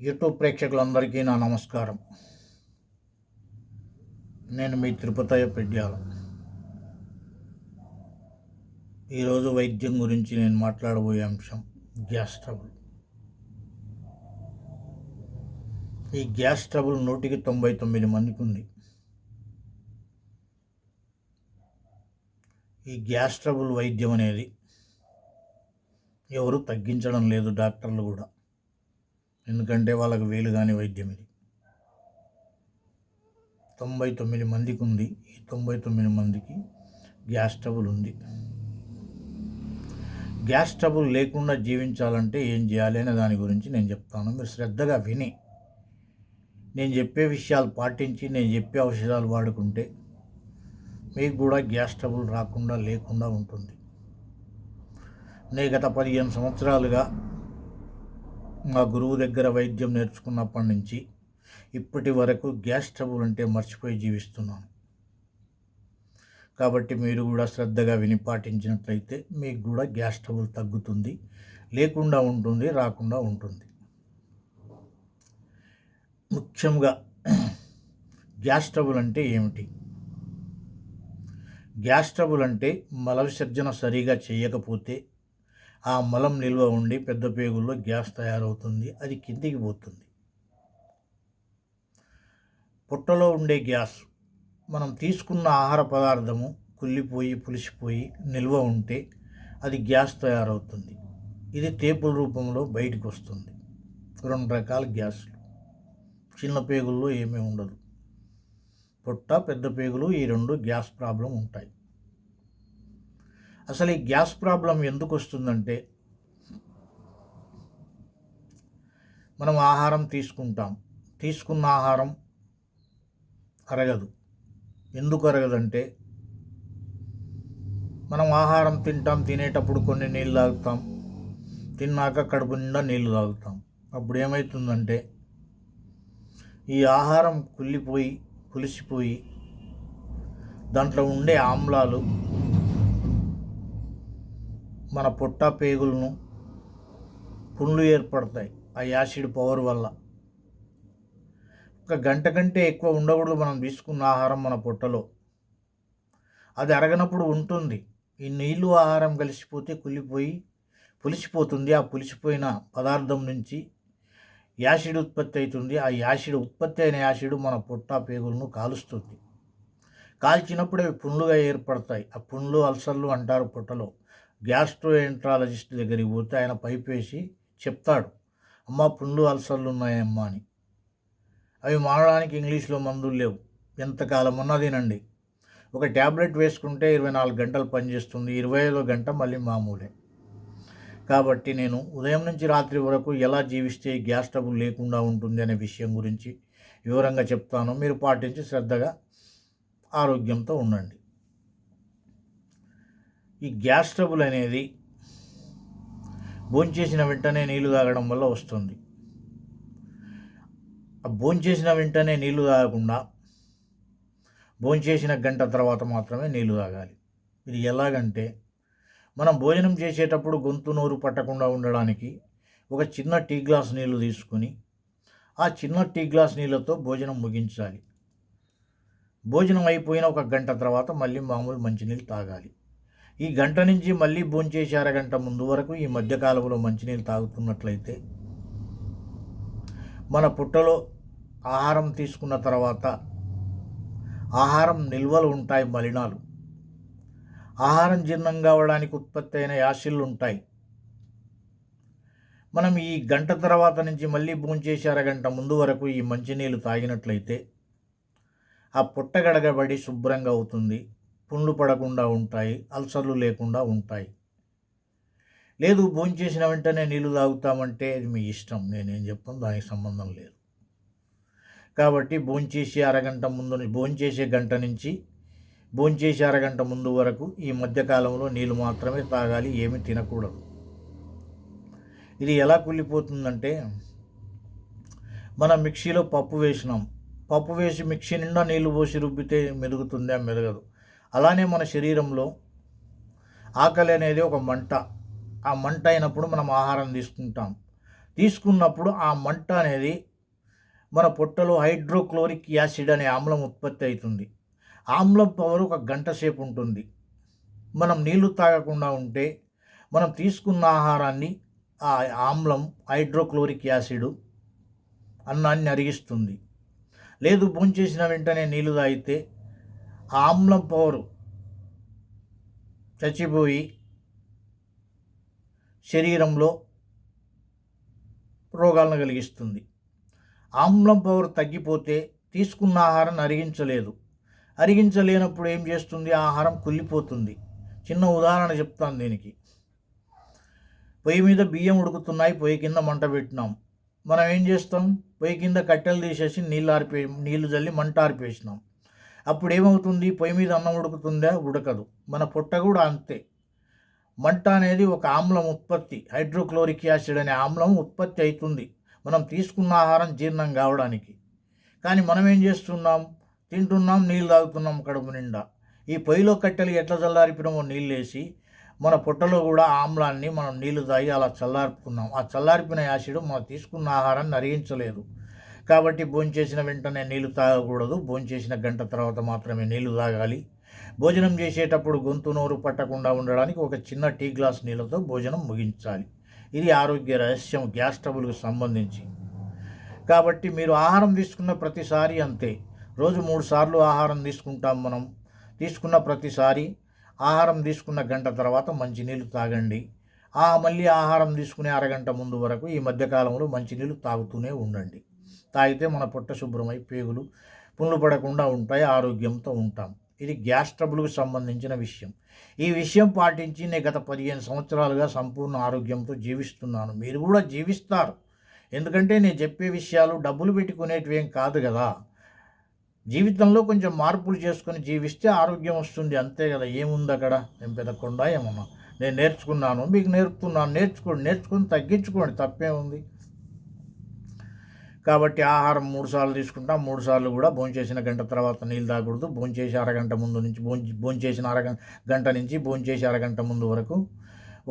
YouTube ప్రేక్షకులందరికీ నా నమస్కారం. నేను మీ తిరుపతయ్య పెడ్యాల. ఈరోజు వైద్యం గురించి నేను మాట్లాడబోయే అంశం గ్యాస్ ట్రబుల్. ఈ గ్యాస్ ట్రబుల్ నూటికి తొంభై తొమ్మిది మందికి ఉంది ఈ గ్యాస్ ట్రబుల్ వైద్యం అనేది ఎవరు తగ్గించడం లేదు డాక్టర్లు కూడా. ఎందుకంటే వాళ్ళకి వేలు కాని వైద్యం ఇది. తొంభై తొమ్మిది మందికి ఉంది ఈ తొంభై తొమ్మిది మందికి గ్యాస్ ట్రబుల్ ఉంది. గ్యాస్ ట్రబుల్ లేకుండా జీవించాలంటే ఏం చేయాలి అనే దాని గురించి నేను చెప్తాను. మీరు శ్రద్ధగా విని నేను చెప్పే విషయాలు పాటించి నేను చెప్పే ఔషధాలు వాడుకుంటే మీకు కూడా గ్యాస్ ట్రబుల్ రాకుండా లేకుండా ఉంటుంది. నేను గత పదిహేను సంవత్సరాలుగా మా గురువు దగ్గర వైద్యం నేర్చుకున్నప్పటి నుంచి ఇప్పటి వరకు గ్యాస్ ట్రబుల్ అంటే మర్చిపోయి జీవిస్తున్నాను. కాబట్టి మీరు కూడా శ్రద్ధగా విని పాటించినట్లయితే మీకు కూడా గ్యాస్ ట్రబుల్ తగ్గుతుంది లేకుండా ఉంటుంది రాకుండా ఉంటుంది. ముఖ్యంగా గ్యాస్ ట్రబుల్ అంటే ఏమిటి? గ్యాస్ ట్రబుల్ అంటే మల విసర్జన సరిగా చేయకపోతే ఆ మలం నిల్వ ఉండి పెద్ద పేగుల్లో గ్యాస్ తయారవుతుంది అది కిందికి పోతుంది. పుట్టలో ఉండే గ్యాస్ మనం తీసుకున్న ఆహార పదార్థము కుళ్ళిపోయి పులిసిపోయి నిల్వ ఉంటే అది గ్యాస్ తయారవుతుంది. ఇది తేపుల రూపంలో బయటకు వస్తుంది. రెండు రకాల గ్యాస్లు. చిన్న పేగుల్లో ఏమీ ఉండదు. పొట్ట పెద్ద పేగులు ఈ రెండు గ్యాస్ ప్రాబ్లం ఉంటాయి. అసలు ఈ గ్యాస్ ప్రాబ్లం ఎందుకు వస్తుందంటే మనం ఆహారం తీసుకుంటాం. తీసుకున్న ఆహారం అరగదు. ఎందుకు అరగదంటే మనం ఆహారం తింటాం తినేటప్పుడు కొన్ని నీళ్ళు తాగుతాం. తిన్నాక కడుపు నిండా నీళ్ళు తాగుతాం. అప్పుడు ఏమవుతుందంటే ఈ ఆహారం కుళ్ళిపోయి పులిసిపోయి దాంట్లో ఉండే ఆమ్లాలు మన పొట్ట పేగులను పుండ్లు ఏర్పడతాయి. ఆ యాసిడ్ పవర్ వల్ల. ఒక గంట కంటే ఎక్కువ ఉండకూడదు మనం తీసుకున్న ఆహారం మన పొట్టలో. అది అరగనప్పుడు ఉంటుంది. ఈ నీళ్ళు ఆహారం కలిసిపోతే కుళ్ళిపోయి పులిసిపోతుంది. ఆ పులిసిపోయిన పదార్థం నుంచి యాసిడ్ ఉత్పత్తి అవుతుంది. ఆ యాసిడ్ ఉత్పత్తి అయిన యాసిడ్ మన పొట్ట పేగులను కాలుస్తుంది. కాల్చినప్పుడు అవి పుండ్లుగా ఏర్పడతాయి. ఆ పుండ్లు అల్సర్లు అంటారు పొట్టలో. గ్యాస్ట్రోఎంట్రాలజిస్ట్ దగ్గరికి పోతే ఆయన పైప్ వేసి చెప్తాడు అమ్మ పుండ్లు అల్సర్లు ఉన్నాయమ్మా అని. అవి మారడానికి ఇంగ్లీష్లో మందులు లేవు. ఎంతకాలం ఉన్నా తినండి. ఒక ట్యాబ్లెట్ వేసుకుంటే ఇరవై నాలుగు గంటలు పనిచేస్తుంది ఇరవై ఐదో గంట మళ్ళీ మామూలే. కాబట్టి నేను ఉదయం నుంచి రాత్రి వరకు ఎలా జీవిస్తే గ్యాస్ ట్రబుల్ లేకుండా ఉంటుంది అనే విషయం గురించి వివరంగా చెప్తాను. మీరు పాటించి శ్రద్ధగా ఆరోగ్యంతో ఉండండి. ఈ గ్యాస్ ట్రబుల్ అనేది భోంచేసిన వెంటనే నీళ్ళు తాగడం వల్ల వస్తుంది. ఆ భోంచేసిన వెంటనే నీళ్ళు తాగకుండా భోంచేసిన గంట తర్వాత మాత్రమే నీళ్ళు తాగాలి. ఇది ఎలాగంటే మనం భోజనం చేసేటప్పుడు గొంతు నోరు పట్టకుండా ఉండడానికి ఒక చిన్న టీ గ్లాస్ నీళ్ళు తీసుకుని ఆ చిన్న టీ గ్లాస్ నీళ్ళతో భోజనం ముగించాలి. భోజనం అయిపోయిన ఒక గంట తర్వాత మళ్ళీ మామూలు మంచినీళ్ళు తాగాలి. ఈ గంట నుంచి మళ్ళీ భోంచేసి అరగంట ముందు వరకు ఈ మధ్యకాలంలో మంచినీళ్ళు తాగుతున్నట్లయితే మన పుట్టలో ఆహారం తీసుకున్న తర్వాత ఆహారం నిల్వలు ఉంటాయి మలినాలు. ఆహారం జీర్ణం కావడానికి ఉత్పత్తి అయిన యాసిడ్లు ఉంటాయి. మనం ఈ గంట తర్వాత నుంచి మళ్ళీ భోంచేసి అరగంట ముందు వరకు ఈ మంచినీళ్ళు తాగినట్లయితే ఆ పుట్ట గడగబడి శుభ్రంగా అవుతుంది. పుండ్లు పడకుండా ఉంటాయి అల్సర్లు లేకుండా ఉంటాయి. లేదు భోంచేసిన వెంటనే నీళ్ళు తాగుతామంటే అది మీ ఇష్టం. నేనేం చెప్పను దానికి సంబంధం లేదు. కాబట్టి భోంచేసి అరగంట ముందు భోంచేసే గంట నుంచి భోంచేసి అరగంట ముందు వరకు ఈ మధ్యకాలంలో నీళ్ళు మాత్రమే తాగాలి ఏమి తినకూడదు. ఇది ఎలా కుళ్ళిపోతుందంటే మనం మిక్సీలో పప్పు వేసినాం. పప్పు వేసి మిక్సీ నిండా నీళ్ళు పోసి రుబ్బితే మెదుగుతుందా మెదగదు. అలానే మన శరీరంలో ఆకలి అనేది ఒక మంట. ఆ మంట అయినప్పుడు మనం ఆహారం తీసుకుంటాం. తీసుకున్నప్పుడు ఆ మంట అనేది మన పొట్టలో హైడ్రోక్లోరిక్ యాసిడ్ అనే ఆమ్లం ఉత్పత్తి అవుతుంది. ఆమ్లం పవర్ ఒక గంట సేపు ఉంటుంది. మనం నీళ్ళు తాగకుండా ఉంటే మనం తీసుకున్న ఆహారాన్ని ఆ ఆమ్లం హైడ్రోక్లోరిక్ యాసిడ్ అన్నాన్ని అరిగిస్తుంది. లేదు భోంచేసిన వెంటనే నీళ్ళు తాగితే ఆమ్లం పోరు. చచ్చిపోయి శరీరంలో రోగాలను కలిగిస్తుంది. ఆమ్లం పవర్ తగ్గిపోతే తీసుకున్న ఆహారం అరిగించలేదు. అరిగించలేనప్పుడు ఏం చేస్తుంది? ఆహారం కుళ్ళిపోతుంది. చిన్న ఉదాహరణ చెప్తాను దీనికి. పొయ్యి మీద బియ్యం ఉడుకుతున్నాయి పొయ్యి కింద మంట పెట్టినాం. మనం ఏం చేస్తాం? పొయ్యి కింద కట్టెలు తీసేసి నీళ్ళు ఆరిపే నీళ్ళు చల్లి మంట ఆరిపేసినాం. అప్పుడు ఏమవుతుంది పొయ్యి మీద అన్నం ఉడుకుతుందా? ఉడకదు. మన పొట్ట కూడా అంతే. మంట అనేది ఒక ఆమ్లం ఉత్పత్తి. హైడ్రోక్లోరిక్ యాసిడ్ అనే ఆమ్లం ఉత్పత్తి అవుతుంది. మనం తీసుకున్న ఆహారం జీర్ణం కావడానికి. కానీ మనం ఏం చేస్తున్నాం? తింటున్నాం నీళ్ళు తాగుతున్నాం కడుపు నిండా. ఈ పొయ్యిలో కట్టెలు ఎట్లా చల్లారిపినామో నీళ్ళు వేసి మన పొట్టలో కూడా ఆమ్లాన్ని మనం నీళ్ళు తాగి అలా చల్లార్పుకున్నాం. ఆ చల్లారిపిన యాసిడ్ మనం తీసుకున్న ఆహారాన్ని అరిగించలేదు కాబట్టి భోంచేసిన వెంటనే నీళ్ళు తాగకూడదు. భోంచేసిన గంట తర్వాత మాత్రమే నీళ్ళు తాగాలి. భోజనం చేసేటప్పుడు గొంతు నోరు పట్టకుండా ఉండడానికి ఒక చిన్న టీ గ్లాస్ నీళ్ళతో భోజనం ముగించాలి. ఇది ఆరోగ్య రహస్యం గ్యాస్ ట్రబుల్కు సంబంధించి. కాబట్టి మీరు ఆహారం తీసుకున్న ప్రతిసారి అంతే. రోజు మూడు సార్లు ఆహారం తీసుకుంటాం మనం. తీసుకున్న ప్రతిసారి ఆహారం తీసుకున్న గంట తర్వాత మంచినీళ్ళు తాగండి. ఆ మళ్ళీ ఆహారం తీసుకునే అరగంట ముందు వరకు ఈ మధ్యకాలంలో మంచినీళ్ళు తాగుతూనే ఉండండి. తాగితే మన పొట్ట శుభ్రమై పేగులు పుండ్లు పడకుండా ఉంటాయి ఆరోగ్యంతో ఉంటాం. ఇది గ్యాస్ ట్రబుల్కి సంబంధించిన విషయం. ఈ విషయం పాటించి నేను గత పదిహేను సంవత్సరాలుగా సంపూర్ణ ఆరోగ్యంతో జీవిస్తున్నాను. మీరు కూడా జీవిస్తారు. ఎందుకంటే నేను చెప్పే విషయాలు డబ్బులు పెట్టుకునేటివి ఏం కాదు కదా. జీవితంలో కొంచెం మార్పులు చేసుకొని జీవిస్తే ఆరోగ్యం వస్తుంది. అంతే కదా. ఏముంది అక్కడ? నేను పెదకుండా ఏమన్నా? నేను నేర్చుకున్నాను మీకు నేర్పుతున్నాను. నేర్చుకోండి నేర్చుకుని తగ్గించుకోండి. తప్పే ఉంది కాబట్టి ఆహారం మూడు సార్లు తీసుకుంటాం మూడు సార్లు కూడా భోంచేసిన గంట తర్వాత నీళ్ళు తాగకూడదు. భోంచేసి అరగంట ముందు నుంచి భోంచి భోంచేసిన అరగంట గంట నుంచి భోంచేసి అరగంట ముందు వరకు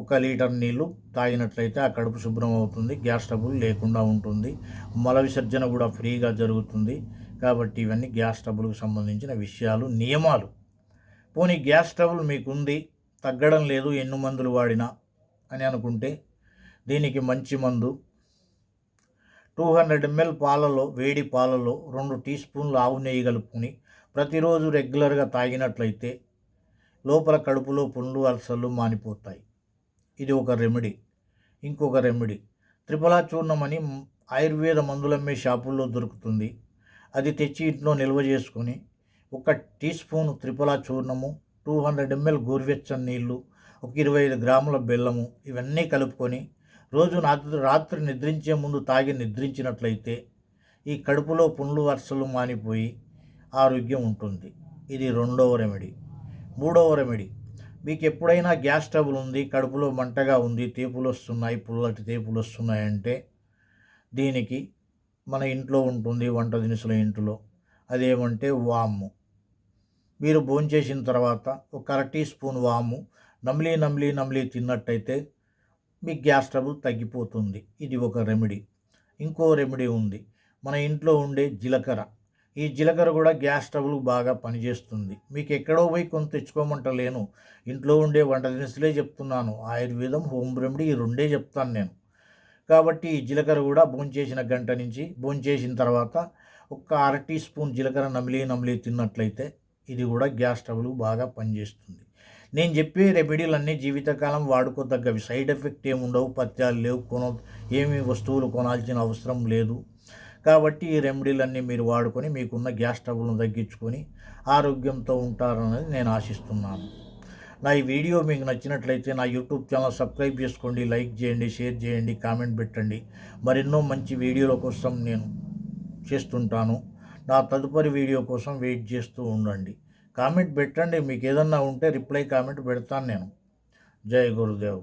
ఒక లీటర్ నీళ్ళు తాగినట్లయితే ఆ కడుపు శుభ్రం అవుతుంది గ్యాస్ ట్రబుల్ లేకుండా ఉంటుంది. మల విసర్జన కూడా ఫ్రీగా జరుగుతుంది. కాబట్టి ఇవన్నీ గ్యాస్ ట్రబుల్కి సంబంధించిన విషయాలు నియమాలు. పోనీ గ్యాస్ ట్రబుల్ మీకుంది తగ్గడం లేదు ఎన్ని మందులు వాడినా అని అనుకుంటే దీనికి మంచి మందు టూ హండ్రెడ్ ఎంఎల్ పాలలో వేడి పాలలో రెండు టీ స్పూన్లు ఆవు నెయ్యి కలుపుకుని ప్రతిరోజు రెగ్యులర్గా తాగినట్లయితే లోపల కడుపులో పుండ్లు అలసలు మానిపోతాయి. ఇది ఒక రెమెడీ. ఇంకొక రెమెడీ. త్రిపలా చూర్ణం అని ఆయుర్వేద మందులమ్మే షాపుల్లో దొరుకుతుంది. అది తెచ్చి ఇంట్లో నిల్వ చేసుకొని ఒక టీ స్పూన్ త్రిపలా చూర్ణము టూ హండ్రెడ్ ఎంఎల్ గోరువెచ్చని నీళ్ళు ఒక ఇరవై ఐదు గ్రాముల బెల్లము ఇవన్నీ కలుపుకొని రోజు రాత్రి రాత్రి నిద్రించే ముందు తాగి నిద్రించినట్లయితే ఈ కడుపులో పుండ్లు వరుసలు మానిపోయి ఆరోగ్యం ఉంటుంది. ఇది రెండవ రెమెడీ. మూడవ రెమెడీ. మీకు ఎప్పుడైనా గ్యాస్ ట్రబుల్ ఉంది కడుపులో మంటగా ఉంది తేపులు వస్తున్నాయి పుల్లటి తేపులు వస్తున్నాయంటే దీనికి మన ఇంట్లో ఉంటుంది వంట దినుసుల ఇంట్లో. అదేమంటే వాము. మీరు భోంచేసిన తర్వాత ఒక అర టీ స్పూన్ వాము. నమిలి నమిలి నమిలి తిన్నట్టయితే మీ గ్యాస్ ట్రబుల్ తగ్గిపోతుంది. ఇది ఒక రెమెడీ. ఇంకో రెమెడీ ఉంది. మన ఇంట్లో ఉండే జీలకర్ర. ఈ జీలకర్ర కూడా గ్యాస్ ట్రబుల్ బాగా పనిచేస్తుంది. మీకు ఎక్కడో పోయి కొంత తెచ్చుకోమంటలేను. ఇంట్లో ఉండే వంట దినుసులే చెప్తున్నాను. ఆయుర్వేదం హోమ్ రెమెడీ ఈ రెండే చెప్తాను నేను. కాబట్టి ఈ జీలకర్ర కూడా భోంచేసిన గంట నుంచి భోంచేసిన తర్వాత ఒక అర టీ స్పూన్ జీలకర్ర నమిలి నమిలి తిన్నట్లయితే ఇది కూడా గ్యాస్ ట్రబుల్ బాగా పనిచేస్తుంది. నేను చెప్పే రెమెడీలన్నీ జీవితకాలం వాడుకోదగ్గవి సైడ్ ఎఫెక్ట్ ఏముండవు పత్యాలు లేవు కొన ఏమి వస్తువులు కొనాల్సిన అవసరం లేదు. కాబట్టి ఈ రెమెడీలన్నీ మీరు వాడుకొని మీకున్న గ్యాస్ ట్రబుల్ను తగ్గించుకొని ఆరోగ్యంతో ఉంటారనేది నేను ఆశిస్తున్నాను. నా ఈ వీడియో మీకు నచ్చినట్లయితే నా యూట్యూబ్ ఛానల్ సబ్స్క్రైబ్ చేసుకోండి లైక్ చేయండి షేర్ చేయండి కామెంట్ పెట్టండి. మరెన్నో మంచి వీడియోల కోసం నేను చేస్తుంటాను. నా తదుపరి వీడియో కోసం వెయిట్ చేస్తూ ఉండండి. కామెంట్ పెట్టండి. మీకు ఏదన్నా ఉంటే రిప్లై కామెంట్ పెడతాను నేను. జై గురుదేవ్.